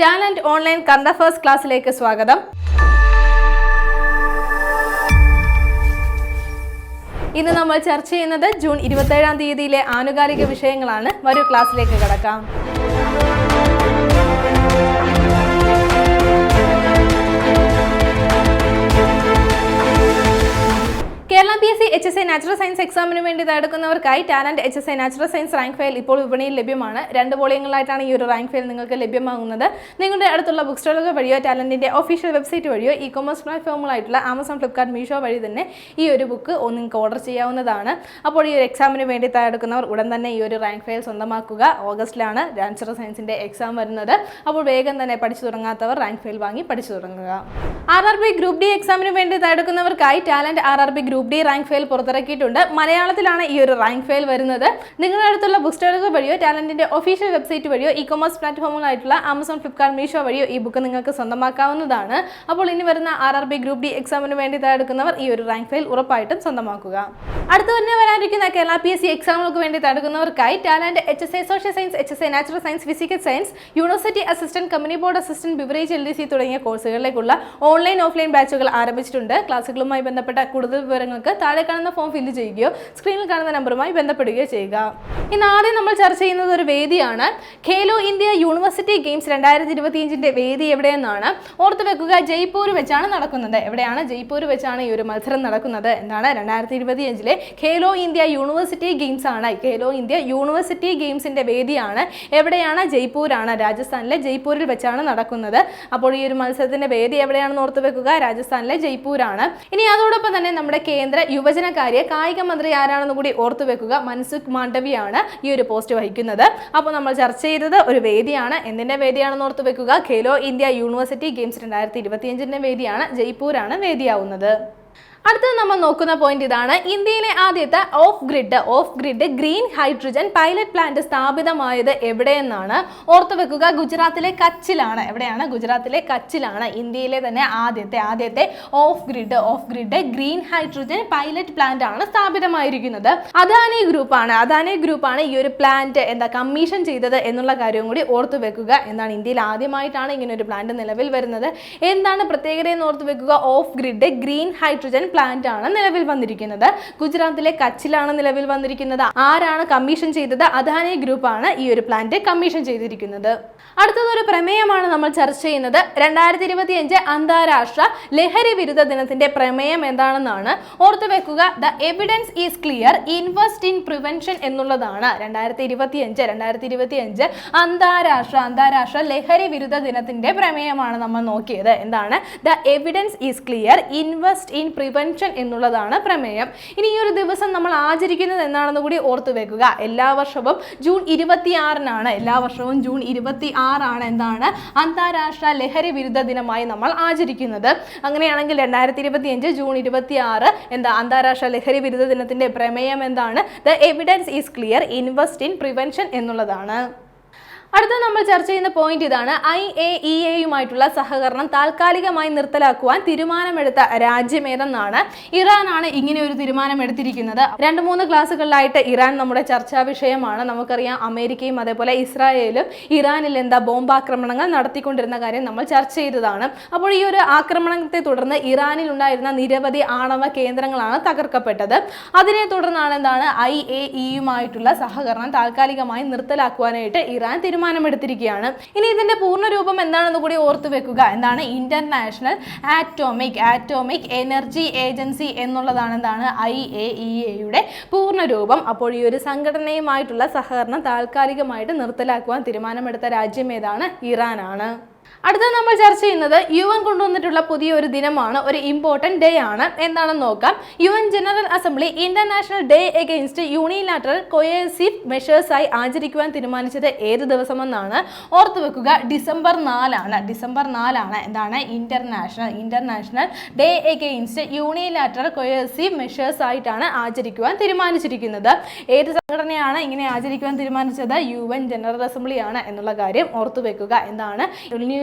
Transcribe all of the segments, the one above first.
Talent online current affairs ക്ലാസ്സിലേക്ക് സ്വാഗതം. ഇന്ന് നമ്മൾ ചർച്ച ചെയ്യുന്നത് ജൂൺ ഇരുപത്തേഴാം തീയതിയിലെ ആനുകാലിക വിഷയങ്ങളാണ്. വരൂ ക്ലാസ്സിലേക്ക് കടക്കാം. P S C H S I natural science എക്സാമിന് വേണ്ടി തയ്യാറെടുക്കുന്നവർക്കായി Talent H S I natural science rank file ഇപ്പോൾ വിപണിയിൽ ലഭ്യമാണ്. രണ്ട് വോളിയങ്ങളായിട്ടാണ് ഈ ഒരു റാങ്ക് ഫയൽ നിങ്ങൾക്ക് ലഭ്യമാകുന്നത്. നിങ്ങളുടെ അടുത്തുള്ള ബുക്ക് സ്റ്റോളുകൾ വഴിയോ ടാലന്റിന്റെ ഒഫീഷ്യൽ വെബ്സൈറ്റ് വഴിയോ ഇ കൊമേഴ്സ് പ്ലാറ്റ്ഫോമുകളായിട്ടുള്ള ആമസോൺ ഫ്ലിപ്കാർട്ട് മീഷോ വഴി തന്നെ ഈ ഒരു ബുക്ക് നിങ്ങൾക്ക് ഓർഡർ ചെയ്യാവുന്നതാണ്. അപ്പോൾ ഈ ഒരു എക്സാമിന് വേണ്ടി തയ്യാറെടുക്കുന്നവർ ഉടൻ തന്നെ ഈ ഒരു റാങ്ക് ഫയൽ സ്വന്തമാക്കുക. ഓഗസ്റ്റിലാണ് നാച്ചുറൽ സയൻസിന്റെ എക്സാം വരുന്നത്. അപ്പോൾ വേഗം തന്നെ പഠിച്ചു തുടങ്ങാത്തവർ റാങ്ക് ഫയൽ വാങ്ങി പഠിച്ചു തുടങ്ങുക. R R B group D എക്സാമിന് വേണ്ടി തയ്യാറെടുക്കുന്നവർക്കായി Talent R R B group D rank file പുറത്തിറക്കിയിട്ടുണ്ട്. മലയാളത്തിലാണ് ഈ ഒരു റാങ്ക് ഫയൽ വരുന്നത്. നിങ്ങളുടെ അടുത്തുള്ള ബുക്ക് സ്റ്റോളുകൾ വഴിയോ ടാലന്റിന്റെ ഒഫീഷ്യൽ വെബ്സൈറ്റ് വഴിയോ ഇ കൊമേഴ്സ് പ്ലാറ്റ്ഫോമുകളായിട്ടുള്ള ആമസോൺ ഫ്ലിപ്കാർട്ട് മീഷോ വഴിയോ ഈ ബുക്ക് നിങ്ങൾക്ക് സ്വന്തമാക്കാവുന്നതാണ്. അപ്പോൾ ഇനി വരുന്ന R R B group D എക്സാമിന് വേണ്ടി തയ്യാറെടുക്കുന്നവർ ഈ ഒരു റാങ്ക് ഫയൽ ഉറപ്പായിട്ടും സ്വന്തമാക്കുക. അടുത്ത തന്നെ വരാനിരിക്കുന്ന കേരള പി എസ് സി എക്സാമുകൾക്ക് വേണ്ടി തടുക്കുന്നവർക്കായി Talent H S I social science H S I natural science physical science university assistant company board assistant beverage L D C തുടങ്ങിയ കോഴ്സുകളിലേക്കുള്ള ഓൺലൈൻ ഓഫ്ലൈൻ ബാച്ചുകൾ ആരംഭിച്ചിട്ടുണ്ട്. ക്ലാസ്സുകളുമായി ബന്ധപ്പെട്ട കൂടുതൽ വിവരങ്ങൾക്ക് താഴെ കാണുന്ന ഫോം ഫില്ല് ചെയ്യുകയോ സ്ക്രീനിൽ കാണുന്ന നമ്പറുമായി ബന്ധപ്പെടുകയോ ചെയ്യുക. ഇന്ന് ആദ്യം നമ്മൾ ചർച്ച ചെയ്യുന്നത് ഒരു വേദിയാണ്. ഖേലോ ഇന്ത്യ യൂണിവേഴ്സിറ്റി ഗെയിംസ് രണ്ടായിരത്തി ഇരുപത്തിയഞ്ചിന്റെ വേദി എവിടെയെന്നാണ് ഓർത്തു വെക്കുക. ജയ്പൂർ വെച്ചാണ് നടക്കുന്നത്. എവിടെയാണ് ജയ്പൂർ വെച്ചാണ് ഈ ഒരു മത്സരം നടക്കുന്നത് എന്താണ് രണ്ടായിരത്തി ഇരുപത്തിയഞ്ചിലെ ഖേലോ ഇന്ത്യ യൂണിവേഴ്സിറ്റി ഗെയിംസ് ആണ്. ഖേലോ ഇന്ത്യ യൂണിവേഴ്സിറ്റി ഗെയിംസിന്റെ വേദിയാണ്. എവിടെയാണ് ജയ്പൂരാണ്? രാജസ്ഥാനിലെ ജയ്പൂരിൽ വെച്ചാണ് നടക്കുന്നത്. അപ്പോൾ ഈ ഒരു മത്സരത്തിന്റെ വേദി എവിടെയാണെന്ന് ഓർത്ത് വെക്കുക. രാജസ്ഥാനിലെ ജയ്പൂരാണ്. ഇനി അതോടൊപ്പം തന്നെ നമ്മുടെ കേന്ദ്ര യുവജനകാര്യ കായിക മന്ത്രി ആരാണെന്ന് കൂടി ഓർത്തു വെക്കുക മൻസുഖ് മാണ്ഡവിയാണ് ഈ ഒരു പോസ്റ്റ് വഹിക്കുന്നത്. അപ്പോൾ നമ്മൾ ചർച്ച ചെയ്തത് ഒരു വേദിയാണ്. എന്തിന്റെ വേദിയാണെന്ന് ഓർത്തു വെക്കുക? ഖേലോ ഇന്ത്യ യൂണിവേഴ്സിറ്റി ഗെയിംസ് രണ്ടായിരത്തി ഇരുപത്തിയഞ്ചിന്റെ വേദിയാണ്. ജയ്പൂരാണ് വേദിയാവുന്നത്. അടുത്തത് നമ്മൾ നോക്കുന്ന പോയിന്റ് ഇതാണ്. ഇന്ത്യയിലെ ആദ്യത്തെ off grid off grid green hydrogen pilot plant സ്ഥാപിതമായത് എവിടെയെന്നാണ് ഓർത്തു വെക്കുക. ഗുജറാത്തിലെ കച്ചിലാണ്. എവിടെയാണ്? ഗുജറാത്തിലെ കച്ചിലാണ്. ഇന്ത്യയിലെ തന്നെ ആദ്യത്തെ ആദ്യത്തെ off grid off grid green hydrogen pilot plant ആണ് സ്ഥാപിതമായിരിക്കുന്നത്. അദാനി ഗ്രൂപ്പാണ് അദാനി ഗ്രൂപ്പാണ് ഈ ഒരു പ്ലാന്റ് എന്താ കമ്മീഷൻ ചെയ്തത് എന്നുള്ള കാര്യവും കൂടി ഓർത്തു വെക്കുക എന്താണ് ഇന്ത്യയിൽ ആദ്യമായിട്ടാണ് ഇങ്ങനെ ഒരു പ്ലാന്റ് നിലവിൽ വരുന്നത്. എന്താണ് പ്രത്യേകത എന്ന് ഓർത്തു വെക്കുക? Off grid green hydrogen plant ആണ് നിലവിൽ വന്നിരിക്കുന്നത്. ഗുജറാത്തിലെ കച്ചിലാണ് നിലവിൽ വന്നിരിക്കുന്നത്. ആരാണ് കമ്മീഷൻ ചെയ്തത്? അദാനി ഗ്രൂപ്പാണ് ഈ ഒരു പ്ലാന്റ് കമ്മീഷൻ ചെയ്തിരിക്കുന്നത്. അടുത്തത് ഒരു പ്രമേയമാണ് നമ്മൾ ചർച്ച ചെയ്യുന്നത്. രണ്ടായിരത്തി ഇരുപത്തി അഞ്ച് അന്താരാഷ്ട്ര ലഹരി വിരുദ്ധ ദിനത്തിന്റെ പ്രമേയം എന്താണെന്നാണ് ഓർത്തു വെക്കുക. The evidence is clear invest in prevention എന്നുള്ളതാണ്. രണ്ടായിരത്തി ഇരുപത്തി അഞ്ച് രണ്ടായിരത്തി ഇരുപത്തി അഞ്ച് അന്താരാഷ്ട്ര അന്താരാഷ്ട്ര ലഹരി വിരുദ്ധ ദിനത്തിന്റെ പ്രമേയമാണ് നമ്മൾ നോക്കിയത്. എന്താണ്? The evidence is clear invest in prevention എന്നുള്ളതാണ് പ്രമേയം. ഇനി ഈ ഒരു ദിവസം നമ്മൾ ആചരിക്കുന്നത് എന്താണെന്ന് കൂടി ഓർത്തു വെക്കുക. എല്ലാ വർഷവും ജൂൺ ഇരുപത്തി ആറിനാണ് എല്ലാ വർഷവും ജൂൺ ഇരുപത്തി ആറാണ് എന്താണ് അന്താരാഷ്ട്ര ലഹരി വിരുദ്ധ ദിനമായി നമ്മൾ ആചരിക്കുന്നത്. അങ്ങനെയാണെങ്കിൽ രണ്ടായിരത്തി ഇരുപത്തി അഞ്ച് ജൂൺ ഇരുപത്തി ആറ് എന്താ അന്താരാഷ്ട്ര ലഹരി വിരുദ്ധ ദിനത്തിന്റെ പ്രമേയം എന്താണ്? The evidence is clear invest in prevention എന്നുള്ളതാണ്. അടുത്ത നമ്മൾ ചർച്ച ചെയ്യുന്ന പോയിന്റ് ഇതാണ് ഐ എ ഇ എയുമായിട്ടുള്ള സഹകരണം താൽക്കാലികമായി നിർത്തലാക്കുവാൻ തീരുമാനമെടുത്ത രാജ്യം ഏതെന്നാണ് ഇറാനാണ് ഇങ്ങനെ ഒരു തീരുമാനം എടുത്തിരിക്കുന്നത് രണ്ട് മൂന്ന് ക്ലാസ്സുകളിലായിട്ട് ഇറാൻ നമ്മുടെ ചർച്ചാ വിഷയമാണ്. നമുക്കറിയാം അമേരിക്കയും അതേപോലെ ഇസ്രായേലും ഇറാനിൽ എന്താ ബോംബാക്രമണങ്ങൾ നടത്തിക്കൊണ്ടിരുന്ന കാര്യം നമ്മൾ ചർച്ച ചെയ്തതാണ്. അപ്പോൾ ഈ ഒരു ആക്രമണത്തെ തുടർന്ന് ഇറാനിൽ ഉണ്ടായിരുന്ന നിരവധി ആണവ കേന്ദ്രങ്ങളാണ് തകർക്കപ്പെട്ടത്. അതിനെ തുടർന്നാണ് എന്താണ് ഐ എ ഇയുമായിട്ടുള്ള സഹകരണം താൽക്കാലികമായി നിർത്തലാക്കുവാനായിട്ട് ഇറാൻ തീരുമാനമെടുത്തിരിക്കുകയാണ്. ഇനി ഇതിന്റെ പൂർണ രൂപം എന്താണെന്ന് കൂടി ഓർത്തു വെക്കുക. എന്താണ്? International atomic atomic energy agency എന്നുള്ളതാണ് എന്താണ്? ഐ എ ഇ എയുടെ പൂർണ രൂപം അപ്പോൾ ഈ ഒരു സംഘടനയുമായിട്ടുള്ള സഹകരണം താൽക്കാലികമായിട്ട് നിർത്തലാക്കുവാൻ തീരുമാനമെടുത്ത രാജ്യം ഏതാണ്? ഇറാനാണ്. അടുത്ത നമ്മൾ ചർച്ച ചെയ്യുന്നത് യു എൻ കൊണ്ടുവന്നിട്ടുള്ള പുതിയ ഒരു ദിനമാണ് ഒരു ഇമ്പോർട്ടന്റ് ഡേ ആണ്. എന്താണെന്ന് നോക്കാം. U N general assembly international day against unilateral coercive മെഷേഴ്സായി ആചരിക്കുവാൻ തീരുമാനിച്ചത് ഏത് ദിവസമെന്നാണ് ഓർത്തു വെക്കുക. ഡിസംബർ നാലാണ്. ഡിസംബർ നാലാണ് എന്താണ്? International international day against unilateral coercive measures ആയിട്ടാണ് ആചരിക്കുവാൻ തീരുമാനിച്ചിരിക്കുന്നത്. ഏത് സംഘടനയാണ് ഇങ്ങനെ ആചരിക്കുവാൻ തീരുമാനിച്ചത്? യു എൻ ജനറൽ അസംബ്ലിയാണ് എന്നുള്ള കാര്യം ഓർത്തു വെക്കുക. എന്താണ്?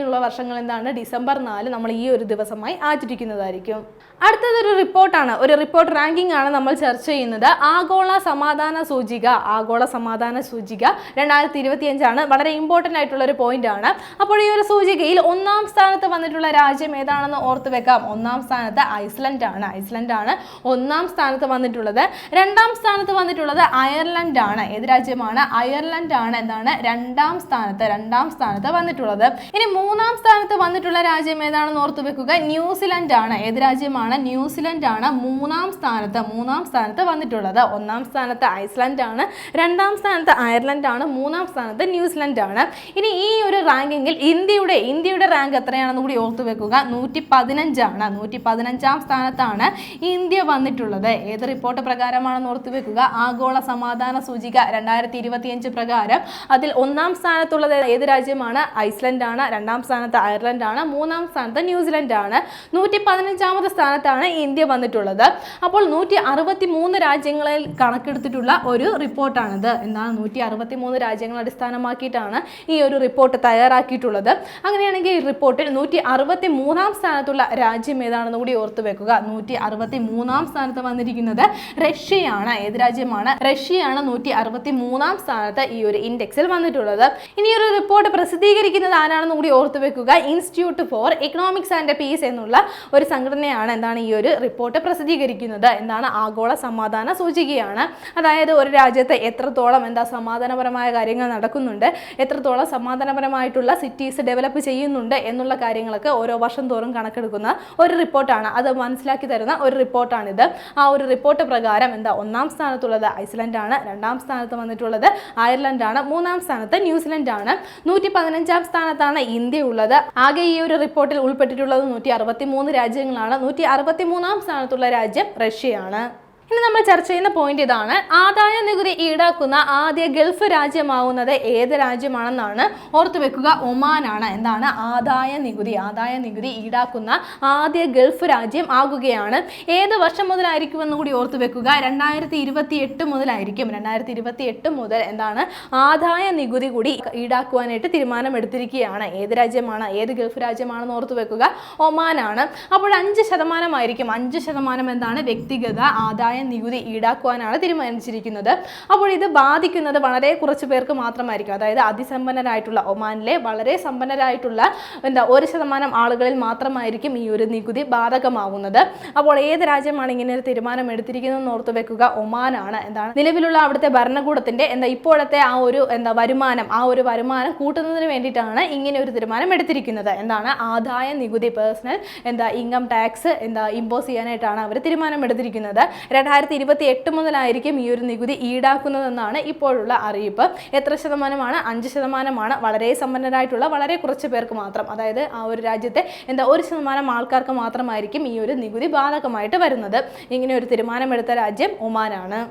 ഇനിയുള്ള വർഷങ്ങൾ എന്താണ്? ഡിസംബർ നാല് നമ്മൾ ഈ ഒരു ദിവസമായി ആചരിക്കുന്നതായിരിക്കും. അടുത്തതൊരു റിപ്പോർട്ടാണ്. ഒരു റിപ്പോർട്ട് റാങ്കിംഗ് ആണ് നമ്മൾ ചർച്ച ചെയ്യുന്നത്. ആഗോള സമാധാന സൂചിക ആഗോള സമാധാന സൂചിക രണ്ടായിരത്തി ഇരുപത്തിയഞ്ചാണ്. വളരെ ഇമ്പോർട്ടന്റ് ആയിട്ടുള്ള ഒരു പോയിന്റ് ആണ്. അപ്പോൾ ഈ ഒരു സൂചികയിൽ ഒന്നാം സ്ഥാനത്ത് വന്നിട്ടുള്ള രാജ്യം ഏതാണെന്ന് ഓർത്ത് വെക്കാം. ഒന്നാം സ്ഥാനത്ത് ഐസ്ലൻഡ് ആണ്. ഐസ്ലൻഡ് ആണ് ഒന്നാം സ്ഥാനത്ത് വന്നിട്ടുള്ളത്. രണ്ടാം സ്ഥാനത്ത് വന്നിട്ടുള്ളത് അയർലൻഡ് ആണ്. ഏത് രാജ്യമാണ്? അയർലൻഡ് ആണ് എന്താണ് രണ്ടാം സ്ഥാനത്ത് രണ്ടാം സ്ഥാനത്ത് വന്നിട്ടുള്ളത്. ഇനി മൂന്നാം സ്ഥാനത്ത് വന്നിട്ടുള്ള രാജ്യം ഏതാണെന്ന് ഓർത്തു വെക്കുക. ന്യൂസിലൻഡ് ആണ് ഏത് രാജ്യമാണ്? ന്യൂസിലൻഡ് ആണ് മൂന്നാം സ്ഥാനത്ത് മൂന്നാം സ്ഥാനത്ത് വന്നിട്ടുള്ളത്. ഒന്നാം സ്ഥാനത്ത് ഐസ്ലൻഡ് ആണ് രണ്ടാം സ്ഥാനത്ത് അയർലൻഡ് ആണ് മൂന്നാം സ്ഥാനത്ത് ന്യൂസിലൻഡ് ആണ് ഇനി ഈ ഒരു റാങ്കിങ്ങിൽ ഇന്ത്യയുടെ ഇന്ത്യയുടെ റാങ്ക് എത്രയാണെന്ന് കൂടി ഓർത്തു വെക്കുക. നൂറ്റി പതിനഞ്ചാണ് നൂറ്റി പതിനഞ്ചാം സ്ഥാനത്താണ് ഇന്ത്യ വന്നിട്ടുള്ളത്. ഏത് റിപ്പോർട്ട് പ്രകാരമാണെന്ന് ഓർത്തു വെക്കുക. ആഗോള സമാധാന സൂചിക രണ്ടായിരത്തി ഇരുപത്തിയഞ്ച് പ്രകാരം അതിൽ ഒന്നാം സ്ഥാനത്തുള്ളത് ഏത് രാജ്യമാണ്? ഐസ്ലൻഡ് ആണ് രണ്ടാം സ്ഥാനത്ത് അയർലൻഡ് ആണ് മൂന്നാം സ്ഥാനത്ത് ന്യൂസിലൻഡ് ആണ് നൂറ്റി പതിനഞ്ചാമത് സ്ഥാനത്താണ് ഇന്ത്യ വന്നിട്ടുള്ളത്. അപ്പോൾ നൂറ്റി അറുപത്തി മൂന്ന് രാജ്യങ്ങളിൽ കണക്കെടുത്തിട്ടുള്ള ഒരു റിപ്പോർട്ടാണിത്. എന്താണ് നൂറ്റി അറുപത്തി മൂന്ന് രാജ്യങ്ങൾ അടിസ്ഥാനമാക്കിയിട്ടാണ് ഈ ഒരു റിപ്പോർട്ട് തയ്യാറാക്കിയിട്ടുള്ളത്. അങ്ങനെയാണെങ്കിൽ ഈ റിപ്പോർട്ടിൽ നൂറ്റി അറുപത്തി മൂന്നാം സ്ഥാനത്തുള്ള രാജ്യം ഏതാണെന്ന് കൂടി ഓർത്തു വെക്കുക. നൂറ്റി അറുപത്തി മൂന്നാം സ്ഥാനത്ത് വന്നിരിക്കുന്നത് റഷ്യയാണ്. ഏത് രാജ്യമാണ്? റഷ്യയാണ് നൂറ്റി അറുപത്തി മൂന്നാം സ്ഥാനത്ത് ഈ ഒരു ഇൻഡെക്സിൽ വന്നിട്ടുള്ളത്. ഇനി ഒരു റിപ്പോർട്ട് പ്രസിദ്ധീകരിക്കുന്നത് ആരാണെന്ന് കൂടി ഓർത്തു വെക്കുക. Institute for economics and peace എന്നുള്ള ഒരു സംഘടനയാണ് എന്താണ് ഈ ഒരു റിപ്പോർട്ട് പ്രസിദ്ധീകരിക്കുന്നത്. എന്താണ് ആഗോള സമാധാന സൂചികയാണ്. അതായത് ഒരു രാജ്യത്ത് എത്രത്തോളം എന്താ സമാധാനപരമായ കാര്യങ്ങൾ നടക്കുന്നുണ്ട് എത്രത്തോളം സമാധാനപരമായിട്ടുള്ള സിറ്റീസ് ഡെവലപ്പ് ചെയ്യുന്നുണ്ട് എന്നുള്ള കാര്യങ്ങളൊക്കെ ഓരോ വർഷം തോറും കണക്കെടുക്കുന്ന ഒരു റിപ്പോർട്ടാണ് അത് മനസ്സിലാക്കി തരുന്ന ഒരു റിപ്പോർട്ടാണിത് ആ ഒരു റിപ്പോർട്ട് പ്രകാരം എന്താ ഒന്നാം സ്ഥാനത്തുള്ളത് ഐസ്ലൻഡ് ആണ് രണ്ടാം സ്ഥാനത്ത് വന്നിട്ടുള്ളത് അയർലൻഡ് ആണ് മൂന്നാം സ്ഥാനത്ത് ന്യൂസിലൻഡ് ആണ്. നൂറ്റി പതിനഞ്ചാം സ്ഥാനത്താണ് ഇന്ത്യ ഉള്ളത്. ആകെ ഈ ഒരു റിപ്പോർട്ടിൽ ഉൾപ്പെട്ടിട്ടുള്ളത് നൂറ്റി അറുപത്തി മൂന്ന് രാജ്യങ്ങളാണ്. നൂറ്റി അറുപത്തി മൂന്നാം സ്ഥാനത്തുള്ള രാജ്യം റഷ്യയാണ്. ഇനി നമ്മൾ ചർച്ച ചെയ്യുന്ന പോയിന്റ് ഇതാണ്. ആദായ നികുതി ഈടാക്കുന്ന ആദ്യ ഗൾഫ് രാജ്യമാവുന്നത് ഏത് രാജ്യമാണെന്നാണ് ഓർത്തു വെക്കുക. ഒമാനാണ്. എന്താണ്? ആദായ നികുതി. ആദായ നികുതി ഈടാക്കുന്ന ആദ്യ ഗൾഫ് രാജ്യം ആകുകയാണ്. ഏത് വർഷം മുതലായിരിക്കുമെന്ന് കൂടി ഓർത്തു വെക്കുക. രണ്ടായിരത്തി ഇരുപത്തി എട്ട് മുതലായിരിക്കും. രണ്ടായിരത്തി ഇരുപത്തി എട്ട് മുതൽ എന്താണ്? ആദായ നികുതി കൂടി ഈടാക്കുവാനായിട്ട് തീരുമാനമെടുത്തിരിക്കുകയാണ്. ഏത് രാജ്യമാണ്? ഏത് ഗൾഫ് രാജ്യമാണെന്ന് ഓർത്തു വെക്കുക. ഒമാനാണ്. അപ്പോൾ അഞ്ച് ശതമാനമായിരിക്കും. അഞ്ച് ശതമാനം എന്താണ്? വ്യക്തിഗത ആദായ നികുതി ഈടാക്കുവാനാണ് തീരുമാനിച്ചിരിക്കുന്നത്. അപ്പോൾ ഇത് ബാധിക്കുന്നത് വളരെ കുറച്ച് പേർക്ക് മാത്രമായിരിക്കും. അതായത് അതിസമ്പന്നരായിട്ടുള്ള ഒമാനിലെ വളരെ സമ്പന്നരായിട്ടുള്ള എന്താ ഒരു ശതമാനം ആളുകളിൽ മാത്രമായിരിക്കും ഈ ഒരു നികുതി ബാധകമാവുന്നത്. അപ്പോൾ ഏത് രാജ്യമാണ് ഇങ്ങനെ ഒരു തീരുമാനം എടുത്തിരിക്കുന്നതെന്ന് ഓർത്ത് വെക്കുക. ഒമാനാണ്. എന്താണ്? നിലവിലുള്ള അവിടുത്തെ ഭരണകൂടത്തിന്റെ എന്താ ഇപ്പോഴത്തെ ആ ഒരു എന്താ വരുമാനം ആ ഒരു വരുമാനം കൂട്ടുന്നതിന് വേണ്ടിയിട്ടാണ് ഇങ്ങനെ ഒരു തീരുമാനം എടുത്തിരിക്കുന്നത്. എന്താണ്? ആദായ നികുതി പേഴ്സണൽ എന്താ ഇൻകം ടാക്സ് എന്താ ഇമ്പോസ് ചെയ്യാനായിട്ടാണ് അവർ തീരുമാനം എടുത്തിരിക്കുന്നത്. രണ്ടായിരത്തി ഇരുപത്തി എട്ട് മുതലായിരിക്കും ഈ ഒരു നികുതി ഈടാക്കുന്നതെന്നാണ് ഇപ്പോഴുള്ള അറിയിപ്പ്. എത്ര ശതമാനമാണ്? അഞ്ച് ശതമാനമാണ്. വളരെ സമ്പന്നരായിട്ടുള്ള വളരെ കുറച്ച് പേർക്ക് മാത്രം. അതായത് ആ ഒരു രാജ്യത്തെ എന്താ ഒരു ശതമാനം ആൾക്കാർക്ക് മാത്രമായിരിക്കും ഈ ഒരു നികുതി ബാധകമായിട്ട് വരുന്നത്. ഇങ്ങനെ ഒരു തീരുമാനമെടുത്ത രാജ്യം ഒമാനാണ്.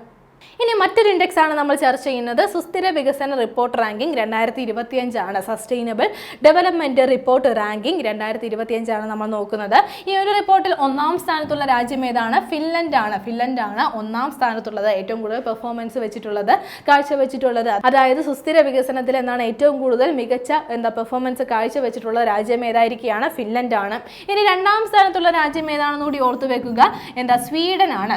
ഇനി മറ്റൊരു ഇൻഡെക്സ് ആണ് നമ്മൾ ചർച്ച ചെയ്യുന്നത്. സുസ്ഥിര വികസന റിപ്പോർട്ട് റാങ്കിംഗ് രണ്ടായിരത്തി ഇരുപത്തിയഞ്ചാണ് സസ്റ്റൈനബിൾ ഡെവലപ്മെന്റ് റിപ്പോർട്ട് റാങ്കിംഗ് രണ്ടായിരത്തി ഇരുപത്തിയഞ്ചാണ് നമ്മൾ നോക്കുന്നത്. ഈ ഒരു റിപ്പോർട്ടിൽ ഒന്നാം സ്ഥാനത്തുള്ള രാജ്യം ഏതാണ്? ഫിൻലൻഡ് ആണ് ഫിൻലൻഡ് ആണ് ഒന്നാം സ്ഥാനത്തുള്ളത്. ഏറ്റവും കൂടുതൽ പെർഫോമൻസ് വെച്ചിട്ടുള്ളത് കാഴ്ചവെച്ചിട്ടുള്ളത് അതായത് സുസ്ഥിര വികസനത്തിൽ എന്നാണ് ഏറ്റവും കൂടുതൽ മികച്ച എന്താ പെർഫോമൻസ് കാഴ്ചവെച്ചിട്ടുള്ള രാജ്യം ഏതായിരിക്കുകയാണ് ഫിൻലൻഡ് ആണ് ഇനി രണ്ടാം സ്ഥാനത്തുള്ള രാജ്യം ഏതാണെന്ന് കൂടി ഓർത്തു വെക്കുക. എന്താ സ്വീഡനാണ്.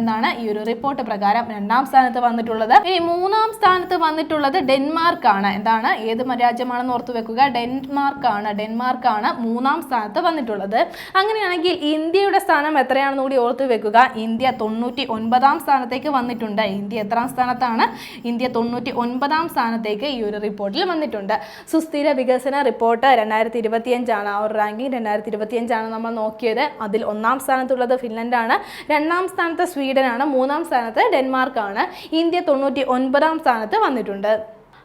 എന്താണ് ഈ ഒരു റിപ്പോർട്ട് പ്രകാരം രണ്ടാം സ്ഥാനത്ത് വന്നിട്ടുള്ളത്. ഇനി മൂന്നാം സ്ഥാനത്ത് വന്നിട്ടുള്ളത് ഡെൻമാർക്ക് ആണ് എന്താണ്? ഏത് രാജ്യമാണെന്ന് ഓർത്തു വെക്കുക. ഡെൻമാർക്ക് ആണ് ഡെൻമാർക്ക് ആണ് മൂന്നാം സ്ഥാനത്ത് വന്നിട്ടുള്ളത്. അങ്ങനെയാണെങ്കിൽ ഇന്ത്യയുടെ സ്ഥാനം എത്രയാണെന്ന് കൂടി ഓർത്തു വെക്കുക. ഇന്ത്യ തൊണ്ണൂറ്റി ഒൻപതാം സ്ഥാനത്തേക്ക് വന്നിട്ടുണ്ട്. ഇന്ത്യ എത്രാം സ്ഥാനത്താണ്? ഇന്ത്യ തൊണ്ണൂറ്റി ഒൻപതാം സ്ഥാനത്തേക്ക് ഈ ഒരു റിപ്പോർട്ടിൽ വന്നിട്ടുണ്ട്. സുസ്ഥിര വികസന റിപ്പോർട്ട് രണ്ടായിരത്തി ഇരുപത്തിയഞ്ചാണ് ആ ഒരു റാങ്കിങ് രണ്ടായിരത്തി ഇരുപത്തിയഞ്ചാണ് നമ്മൾ നോക്കിയത്. അതിൽ ഒന്നാം സ്ഥാനത്തുള്ളത് ഫിൻലൻഡാണ്. രണ്ടാം സ്ഥാനത്ത് സ്വീഡനാണ്. മൂന്നാം സ്ഥാനത്ത് ഡെൻമാർക്കാണ് ഇന്ത്യ തൊണ്ണൂറ്റി ഒൻപതാം സ്ഥാനത്ത് വന്നിട്ടുണ്ട്.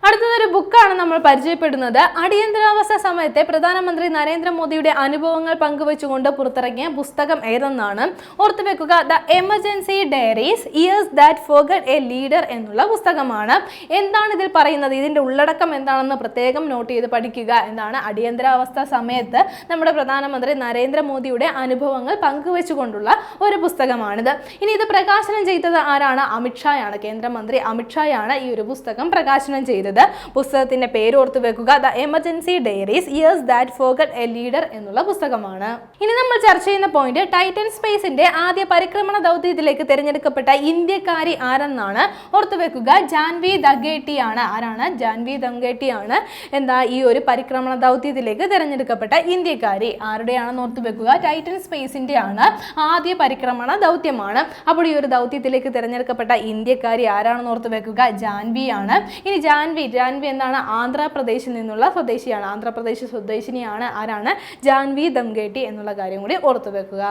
അടുത്തതൊരു ബുക്കാണ് നമ്മൾ പരിചയപ്പെടുന്നത്. അടിയന്തരാവസ്ഥ സമയത്തെ പ്രധാനമന്ത്രി നരേന്ദ്രമോദിയുടെ അനുഭവങ്ങൾ പങ്കുവെച്ചുകൊണ്ട് പുറത്തിറങ്ങിയ പുസ്തകം ഏതെന്നാണ്? ഓർത്തു വെക്കുക the emergency diaries years that forged a leader എന്നുള്ള പുസ്തകമാണ്. എന്താണ് ഇതിൽ പറയുന്നത്? ഇതിന്റെ ഉള്ളടക്കം എന്താണെന്ന് പ്രത്യേകം നോട്ട് ചെയ്ത് പഠിക്കുക എന്നാണ് അടിയന്തരാവസ്ഥ സമയത്ത് നമ്മുടെ പ്രധാനമന്ത്രി നരേന്ദ്രമോദിയുടെ അനുഭവങ്ങൾ പങ്കുവെച്ചുകൊണ്ടുള്ള ഒരു പുസ്തകമാണിത്. ഇനി ഇത് പ്രകാശനം ചെയ്തത് ആരാണ്? അമിത്ഷായാണ് കേന്ദ്രമന്ത്രി അമിത്ഷായാണ് ഈ ഒരു പുസ്തകം പ്രകാശനം ചെയ്തത്. ചെയ്തത്. പുസ്തകത്തിന്റെ പേര് ഓർത്ത് വെക്കുക. The emergency diaries years that forged a leader എന്നുള്ള പുസ്തകമാണ്. ഇനി നമ്മൾ ചർച്ച ചെയ്യുന്ന പോയിന്റ് ടൈറ്റൻ സ്പേസിന്റെ ആദ്യ പരിക്രമണ ദൗത്യത്തിലേക്ക് തിരഞ്ഞെടുക്കപ്പെട്ട ഇന്ത്യക്കാരി ആരെന്നാണ് ഓർത്ത് വെക്കുക. ജാൻവി ദഗേട്ടി ആണ്. ആരാണ്? ജാൻവി ദഗേട്ടിയാണ് എന്താ ഈ ഒരു പരിക്രമണ ദൗത്യത്തിലേക്ക് തിരഞ്ഞെടുക്കപ്പെട്ട ഇന്ത്യക്കാരി ആരുടെയാണെന്ന് ഓർത്ത് വെക്കുക. ടൈറ്റൻ സ്പേസിന്റെ ആണ് ആദ്യ പരിക്രമണ ദൗത്യമാണ്. അപ്പോൾ ഈ ഒരു ദൗത്യത്തിലേക്ക് തിരഞ്ഞെടുക്കപ്പെട്ട ഇന്ത്യക്കാരി ആരാണെന്ന് ഓർത്ത് വെക്കുക. ജാൻവി ആണ്. ഇനി ജാൻവി ജാൻവി എന്നാണ് ആന്ധ്രാപ്രദേശിൽ നിന്നുള്ള സ്വദേശിയാണ്. ആന്ധ്രാപ്രദേശ് സ്വദേശിനിയാണ് ആരാണ്? ജാൻവി ദംഗേട്ടി എന്നുള്ള കാര്യം കൂടി ഓർത്തു വെക്കുക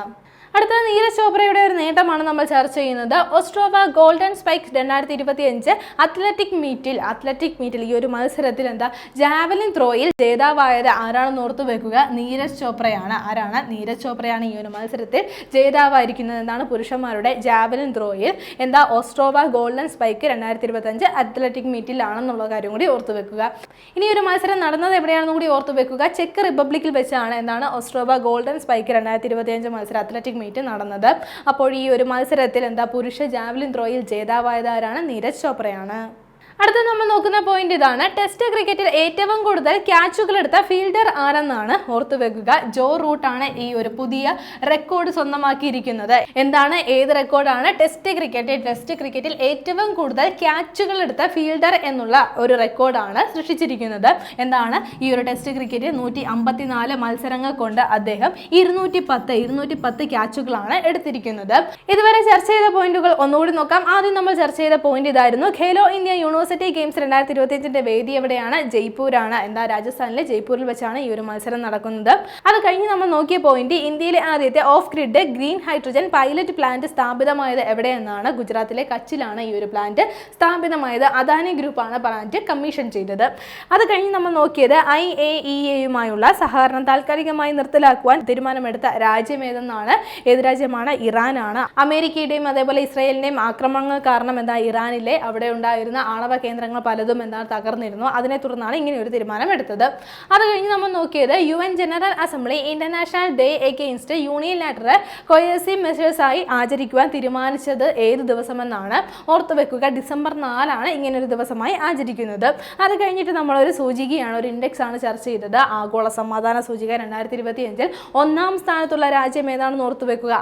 അടുത്ത നീരജ് ചോപ്രയുടെ ഒരു നേട്ടമാണ് നമ്മൾ ചർച്ച ചെയ്യുന്നത്. ഓസ്ട്രോവ ഗോൾഡൻ സ്പൈക്ക് രണ്ടായിരത്തി ഇരുപത്തി അഞ്ച് അത്ലറ്റിക് മീറ്റിൽ അത്ലറ്റിക് മീറ്റിൽ ഈ ഒരു മത്സരത്തിൽ എന്താ? ജാവലിൻ ത്രോയിൽ ജേതാവായത് ആരാണെന്ന് ഓർത്തു വെക്കുക? നീരജ് ചോപ്രയാണ്. ആരാണ്? നീരജ് ചോപ്രയാണ് ഈ ഒരു മത്സരത്തിൽ ജേതാവായിരിക്കുന്നത് എന്നാണ് പുരുഷന്മാരുടെ ജാവലിൻ ത്രോയിൽ. എന്താ? ഓസ്ട്രോവ ഗോൾഡൻ സ്പൈക്ക് രണ്ടായിരത്തി ഇരുപത്തി അഞ്ച് അത്ലറ്റിക് മീറ്റിലാണെന്നുള്ള കാര്യം കൂടി ഓർത്തു വെക്കുക. ഇനി ഒരു മത്സരം നടന്നത് എവിടെയാണെന്ന് കൂടി ഓർത്തു വെക്കുക? ചെക്ക് റിപ്പബ്ലിക്കിൽ വെച്ചാണ്. എന്താണ്? ഓസ്ട്രോവ ഗോൾഡൻ സ്പൈക്ക് രണ്ടായിരത്തി ഇരുപത്തി അഞ്ച് മത്സരം. അത്ലറ്റിക് മീറ്റ് നടന്നത്. അപ്പോൾ ഈ ഒരു മത്സരത്തിൽ എന്താ പുരുഷ ജാവലിൻ ത്രോയിൽ ജേതാവായതാരാണ് നീരജ് ചോപ്രയാണ്. അടുത്ത നമ്മൾ നോക്കുന്ന പോയിന്റ് ഇതാണ്. ടെസ്റ്റ് ക്രിക്കറ്റിൽ ഏറ്റവും കൂടുതൽ ക്യാച്ചുകൾ എടുത്ത ഫീൽഡർ ആരെന്നാണ് ഓർത്തു വെക്കുക. ജോ ആണ് ഈ ഒരു പുതിയ റെക്കോർഡ് സ്വന്തമാക്കിയിരിക്കുന്നത്. എന്താണ്? ഏത് റെക്കോർഡാണ് ടെസ്റ്റ് ക്രിക്കറ്റ് ടെസ്റ്റ് ക്രിക്കറ്റിൽ ഏറ്റവും കൂടുതൽ ക്യാച്ചുകൾ എടുത്ത ഫീൽഡർ എന്നുള്ള ഒരു റെക്കോർഡാണ് സൃഷ്ടിച്ചിരിക്കുന്നത്. എന്താണ്? ഈ ഒരു ടെസ്റ്റ് ക്രിക്കറ്റിൽ നൂറ്റി അമ്പത്തിനാല് മത്സരങ്ങൾ കൊണ്ട് അദ്ദേഹം ഇരുന്നൂറ്റി പത്ത് ഇരുന്നൂറ്റി പത്ത് ക്യാച്ചുകളാണ് എടുത്തിരിക്കുന്നത്. ഇതുവരെ ചർച്ച ചെയ്ത പോയിന്റുകൾ ഒന്നുകൂടി നോക്കാം. ആദ്യം നമ്മൾ ചർച്ച ചെയ്ത പോയിന്റ് ഇതായിരുന്നു. ഖേലോ ഇന്ത്യ യൂണിവേഴ്സിറ്റി ഗെയിംസ് രണ്ടായിരത്തി ഇരുപത്തിയഞ്ചിന്റെ വേദി എവിടെയാണ്? ജയ്പൂരാണ്. എന്താ രാജസ്ഥാനിലെ ജയ്പൂരിൽ വെച്ചാണ് ഈ ഒരു മത്സരം നടക്കുന്നത്. അത് കഴിഞ്ഞ് നമ്മൾ നോക്കിയ പോയിന്റ് ഇന്ത്യയിലെ ആദ്യത്തെ off grid green hydrogen pilot plant സ്ഥാപിതമായത് എവിടെയെന്നാണ് ഗുജറാത്തിലെ കച്ചിലാണ് ഈ ഒരു പ്ലാന്റ് സ്ഥാപിതമായത്. അദാനി ഗ്രൂപ്പാണ് പ്ലാന്റ് കമ്മീഷൻ ചെയ്തത്. അത് കഴിഞ്ഞ് നമ്മൾ നോക്കിയത് ഐ എ ഇ എയുമായുള്ള സഹകരണം താൽക്കാലികമായി നിർത്തലാക്കുവാൻ തീരുമാനമെടുത്ത രാജ്യമേതെന്നാണ് ഏത് രാജ്യമാണ്? ഇറാനാണ്. അമേരിക്കയുടെയും അതേപോലെ ഇസ്രായേലിന്റെയും ആക്രമണങ്ങൾ കാരണം എന്താ? ഇറാനിലെ അവിടെ ഉണ്ടായിരുന്ന ആണവ കേന്ദ്രങ്ങൾ പലതും എന്താണ് തകർന്നിരുന്നു. അതിനെ തുടർന്നാണ് ഇങ്ങനെ ഒരു തീരുമാനം എടുത്തത് അത് കഴിഞ്ഞ് നമ്മൾ നോക്കിയത് U N general assembly international day against unilateral coercive measures ആയി ആചരിക്കുവാൻ തീരുമാനിച്ചത് ഏത് ദിവസമെന്നാണ് ഓർത്തു വെക്കുക. ഡിസംബർ നാലാണ് ഇങ്ങനെ ഒരു ദിവസമായി ആചരിക്കുന്നത്. അത് കഴിഞ്ഞിട്ട് നമ്മളൊരു സൂചികയാണ് ഒരു ഇൻഡെക്സ് ആണ് ചർച്ച ചെയ്തത്. ആഗോള സമാധാന സൂചിക രണ്ടായിരത്തി ഇരുപത്തി അഞ്ചിൽ ഒന്നാം സ്ഥാനത്തുള്ള രാജ്യം ഏതാണെന്ന് ഓർത്തു വെക്കുക.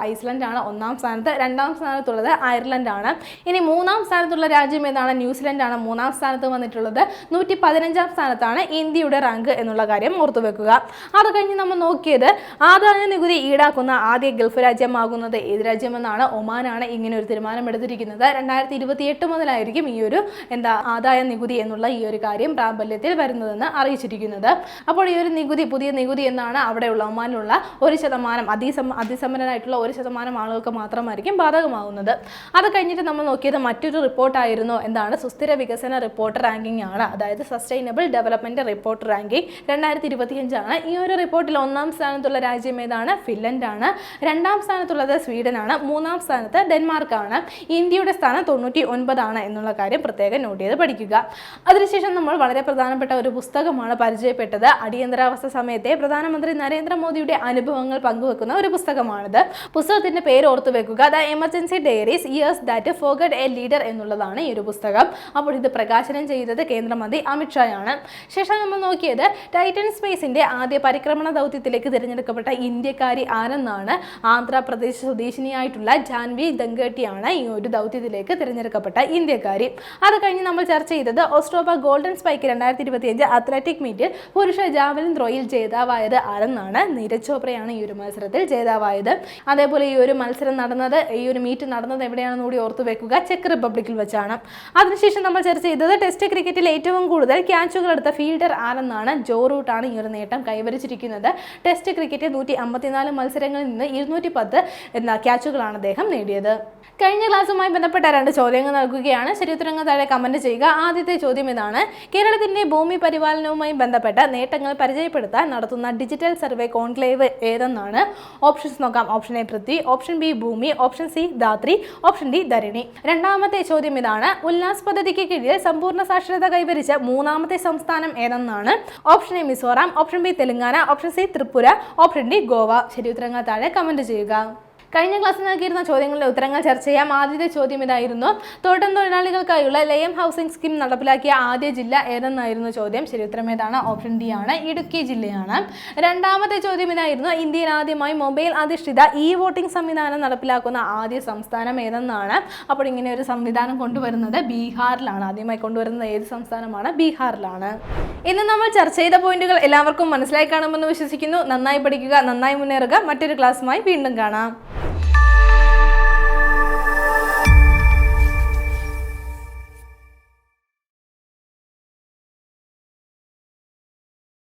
ആണ് ഒന്നാം സ്ഥാനത്ത്. രണ്ടാം സ്ഥാനത്തുള്ളത് അയർലൻഡ് ആണ് ഇനി മൂന്നാം സ്ഥാനത്തുള്ള രാജ്യം ഏതാണ്? ന്യൂസിലൻഡ് ആണ് മൂന്നാം സ്ഥാനത്ത് വന്നിട്ടുള്ളത് നൂറ്റി പതിനഞ്ചാം സ്ഥാനത്താണ് ഇന്ത്യയുടെ റാങ്ക് എന്നുള്ള കാര്യം ഓർത്തു വെക്കുക. അത് കഴിഞ്ഞ് നമ്മൾ നോക്കിയത് ആദായ നികുതി ഈടാക്കുന്ന ആദ്യ ഗൾഫ് രാജ്യമാകുന്നത് ഏത് രാജ്യമെന്നാണ്? ഒമാനാണ് ഇങ്ങനെ ഒരു തീരുമാനം എടുത്തിരിക്കുന്നത്. രണ്ടായിരത്തി ഇരുപത്തി എട്ട് മുതലായിരിക്കും ഈ ഒരു എന്താ ആദായ നികുതി എന്നുള്ള ഈ ഒരു കാര്യം പ്രാബല്യത്തിൽ വരുന്നതെന്ന് അറിയിച്ചിരിക്കുന്നത്. അപ്പോൾ ഈ ഒരു നികുതി പുതിയ നികുതി എന്നാണ് അവിടെയുള്ള ഒമാനിലുള്ള ഒരു ശതമാനം അതിസം അതിസമ്പന്നരായിട്ടുള്ള ഒരു ശതമാനം ആളുകൾക്ക് മാത്രമായിരിക്കും ബാധകമാകുന്നത്. അത് കഴിഞ്ഞിട്ട് നമ്മൾ നോക്കിയത് മറ്റൊരു റിപ്പോർട്ടായിരുന്നു. എന്താണ്? സുസ്ഥിര റിപ്പോർട്ട് റാങ്കിംഗ് ആണ്. അതായത് സസ്റ്റൈനബിൾ ഡെവലപ്മെന്റ് റിപ്പോർട്ട് റാങ്കിംഗ് രണ്ടായിരത്തി ഇരുപത്തിയഞ്ചാണ് ഈ ഒരു റിപ്പോർട്ടിൽ ഒന്നാം സ്ഥാനത്തുള്ള രാജ്യം ഏതാണ്? ഫിൻലൻഡ് ആണ്. രണ്ടാം സ്ഥാനത്തുള്ളത് സ്വീഡൻ ആണ്. മൂന്നാം സ്ഥാനത്ത് ഡെൻമാർക്ക് ആണ്. ഇന്ത്യയുടെ സ്ഥാനം തൊണ്ണൂറ്റി ഒൻപതാണ് എന്നുള്ള കാര്യം പ്രത്യേകം നോട്ട് ചെയ്ത് പഠിക്കുക. അതിനുശേഷം നമ്മൾ വളരെ പ്രധാനപ്പെട്ട ഒരു പുസ്തകമാണ് പരിചയപ്പെട്ടത്. അടിയന്തരാവസ്ഥ സമയത്തെ പ്രധാനമന്ത്രി നരേന്ദ്രമോദിയുടെ അനുഭവങ്ങൾ പങ്കുവെക്കുന്ന ഒരു പുസ്തകമാണിത്. പുസ്തകത്തിന്റെ പേര് ഓർത്തു വെക്കുക the emergency diaries years that forged a leader എന്നുള്ളതാണ് ഈ ഒരു പുസ്തകം. അപ്പോൾ ഇത് പ്രകാശനം ചെയ്തത് കേന്ദ്രമന്ത്രി അമിത്ഷായാണ് ശേഷം നമ്മൾ നോക്കിയത് ടൈറ്റൻ സ്പേസിന്റെ ആദ്യ പരിക്രമണ ദൗത്യത്തിലേക്ക് തിരഞ്ഞെടുക്കപ്പെട്ട ഇന്ത്യക്കാരി ആരെന്നാണ്? ആന്ധ്രാപ്രദേശ് സ്വദേശിനിയായിട്ടുള്ള ജാൻവി ദങ്കേട്ടിയാണ് ഈ ഒരു ദൗത്യത്തിലേക്ക് തിരഞ്ഞെടുക്കപ്പെട്ട ഇന്ത്യക്കാരി. അത് കഴിഞ്ഞ് നമ്മൾ ചർച്ച ചെയ്തത് ഓസ്ട്രോബ ഗോൾഡൻ സ്പൈക്ക് രണ്ടായിരത്തി ഇരുപത്തിയഞ്ച് അത്ലറ്റിക് മീറ്റിൽ പുരുഷ ജാവലിൻ ത്രോയിൽ ജേതാവായത് ആരെന്നാണ്? നീരജ് ചോപ്രയാണ് ഈ ഒരു മത്സരത്തിൽ ജേതാവായത്. അതേപോലെ ഈ ഒരു മത്സരം നടന്നത് ഈ ഒരു മീറ്റ് നടന്നത് എവിടെയാണെന്ന് കൂടി ഓർത്തു വെക്കുക ചെക്ക് റിപ്പബ്ലിക്കിൽ വെച്ചാണ്. അതിനുശേഷം നമ്മൾ ചർച്ച ചെയ്തത് ടെസ്റ്റ് ക്രിക്കറ്റിൽ ഏറ്റവും കൂടുതൽ ക്യാച്ചുകൾ എടുത്ത ഫീൽഡർ ആരെന്നാണ് ജോ റൂട്ടാണ് ഈ ഒരു നേട്ടം കൈവരിച്ചിരിക്കുന്നത്. ടെസ്റ്റ് ക്രിക്കറ്റിൽ നൂറ്റി അമ്പത്തിനാല് മത്സരങ്ങളിൽ നിന്ന് ഇരുന്നൂറ്റി പത്ത് എന്ന ക്യാച്ചുകളാണ് അദ്ദേഹം നേടിയത്. കഴിഞ്ഞ ക്ലാസ്സുമായി ബന്ധപ്പെട്ട രണ്ട് ചോദ്യങ്ങൾ നൽകുകയാണ്. ശരിയുത്തരങ്ങൾ താഴെ കമന്റ് ചെയ്യുക. ആദ്യത്തെ ചോദ്യം ഇതാണ്. കേരളത്തിന്റെ ഭൂമി പരിപാലനവുമായി ബന്ധപ്പെട്ട നേട്ടങ്ങൾ പരിചയപ്പെടുത്താൻ നടത്തുന്ന ഡിജിറ്റൽ സർവേ കോൺക്ലേവ് ഏതെന്നാണ്? ഓപ്ഷൻസ് നോക്കാം. Option A Prithvi option B Bhoomi option C Dhatri option D Dharani. രണ്ടാമത്തെ ചോദ്യം ഇതാണ്. ഉല്ലാസ് പദ്ധതിക്ക് കീഴിൽ സമ്പൂർണ സാക്ഷരത കൈവരിച്ച മൂന്നാമത്തെ സംസ്ഥാനം ഏതെന്നാണ്? Option A Mizoram option B Telangana option C Tripura option D Goa. ശരി ഉത്തരങ്ങൾ താഴെ കമന്റ് ചെയ്യുക. കഴിഞ്ഞ ക്ലാസ്സിൽ നൽകിയിരുന്ന ചോദ്യങ്ങളുടെ ഉത്തരങ്ങൾ ചർച്ച ചെയ്യാം. ആദ്യത്തെ ചോദ്യം ഇതായിരുന്നു. തോട്ടം തൊഴിലാളികൾക്കായുള്ള ലയം ഹൗസിംഗ് സ്കീം നടപ്പിലാക്കിയ ആദ്യ ജില്ല ഏതെന്നായിരുന്നു ചോദ്യം? ശരി ഉത്തരം ഏതാണ്? ഓപ്ഷൻ ഡി ആണ്. ഇടുക്കി ജില്ലയാണ്. രണ്ടാമത്തെ ചോദ്യം ഇതായിരുന്നു. ഇന്ത്യയിൽ ആദ്യമായി മൊബൈൽ അധിഷ്ഠിത ഇ വോട്ടിംഗ് സംവിധാനം നടപ്പിലാക്കുന്ന ആദ്യ സംസ്ഥാനം ഏതെന്നാണ്? അപ്പോൾ ഇങ്ങനെ ഒരു സംവിധാനം കൊണ്ടുവരുന്നത് ബീഹാറിലാണ്. ആദ്യമായി കൊണ്ടുവരുന്നത് ഏത് സംസ്ഥാനമാണ്? ബീഹാറിലാണ്. ഇന്ന് നമ്മൾ ചർച്ച ചെയ്ത പോയിന്റുകൾ എല്ലാവർക്കും മനസ്സിലായി കാണുമെന്ന് വിശ്വസിക്കുന്നു. നന്നായി പഠിക്കുക നന്നായി മുന്നേറുക. മറ്റൊരു ക്ലാസ്സുമായി വീണ്ടും കാണാം.